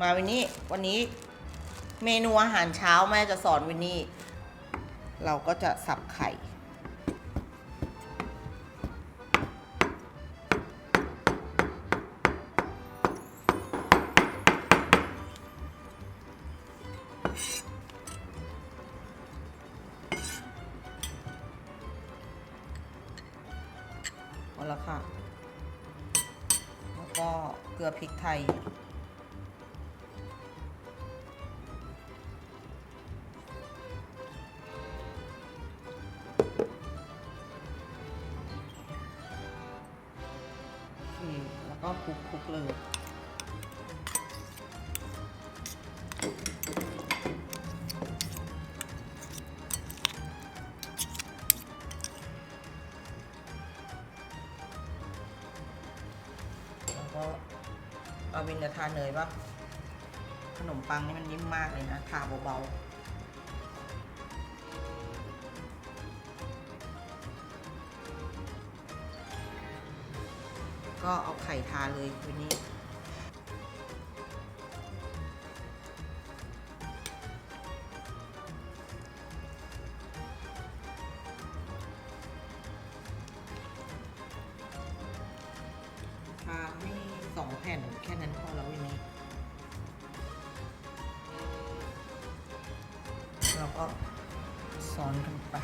มาวินนี่วันนี้เมนูอาหารเช้าแม่จะสอนวินนี่ เราก็จะสับไข่พอแล้วค่ะ แล้วก็เกลือพริกไทย แล้วก็คลุกคลุกๆเลยแล้วก็เอาวินจะทานเนยปะขนมปังนี่มันนิ่มมากเลยนะทาเบาๆ ก็เอาไข่ทาเลยวินนี้ ทาให้สองแผ่นแค่นั้นพอแล้ววันนี้ เราก็ซ้อนกันไป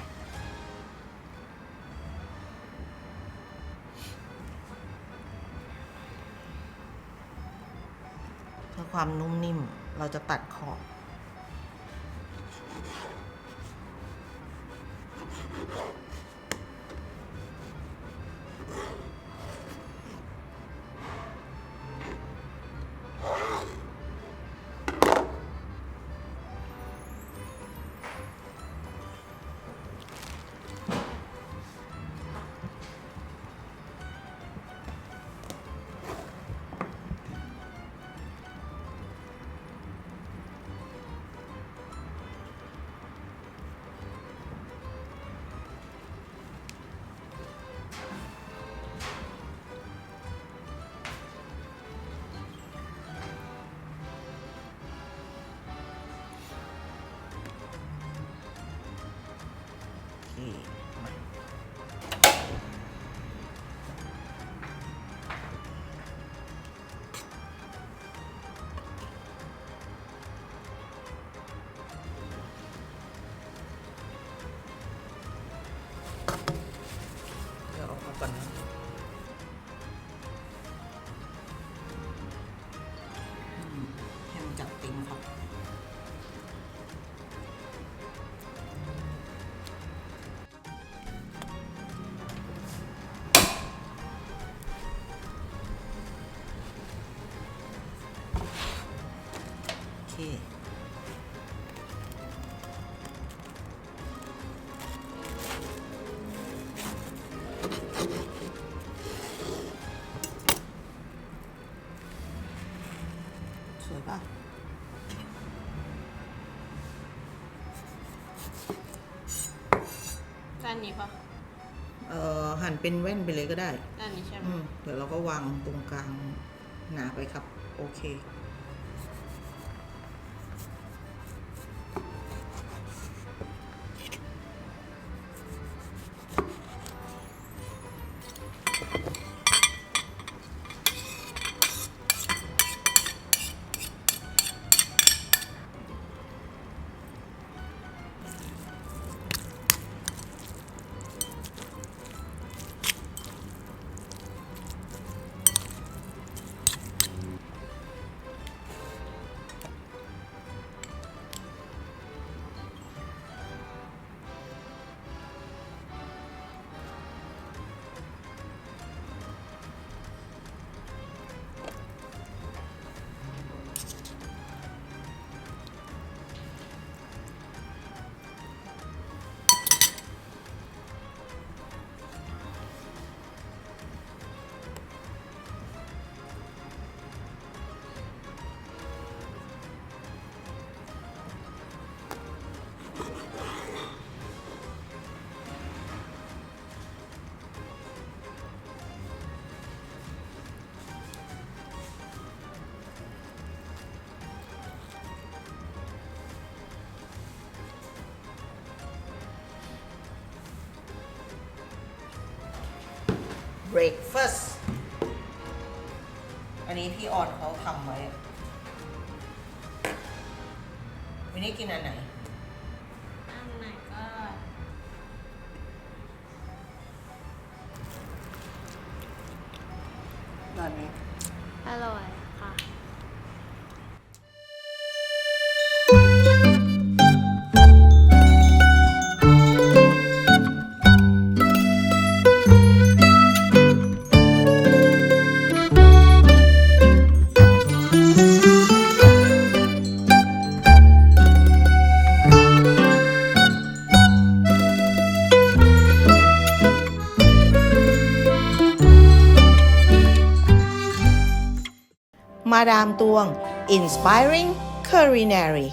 ความนุ่มนิ่ม เราจะตัดขอบ เดี๋ยวเอาก่อนนะอืมให้มันจัดเต็มครับโอเค สวยป่ะด้านนี้ปะเอ่อหั่นเป็นแว่นไปเลยก็ได้ ด้านนี้ใช่ไหม อืมเดี๋ยวเราก็วางตรงกลางหนาไปครับ โอเค breakfast อันนี้พี่ออนเขาทำไว้ วันนี้กินอันไหน มาดามตวง inspiring culinary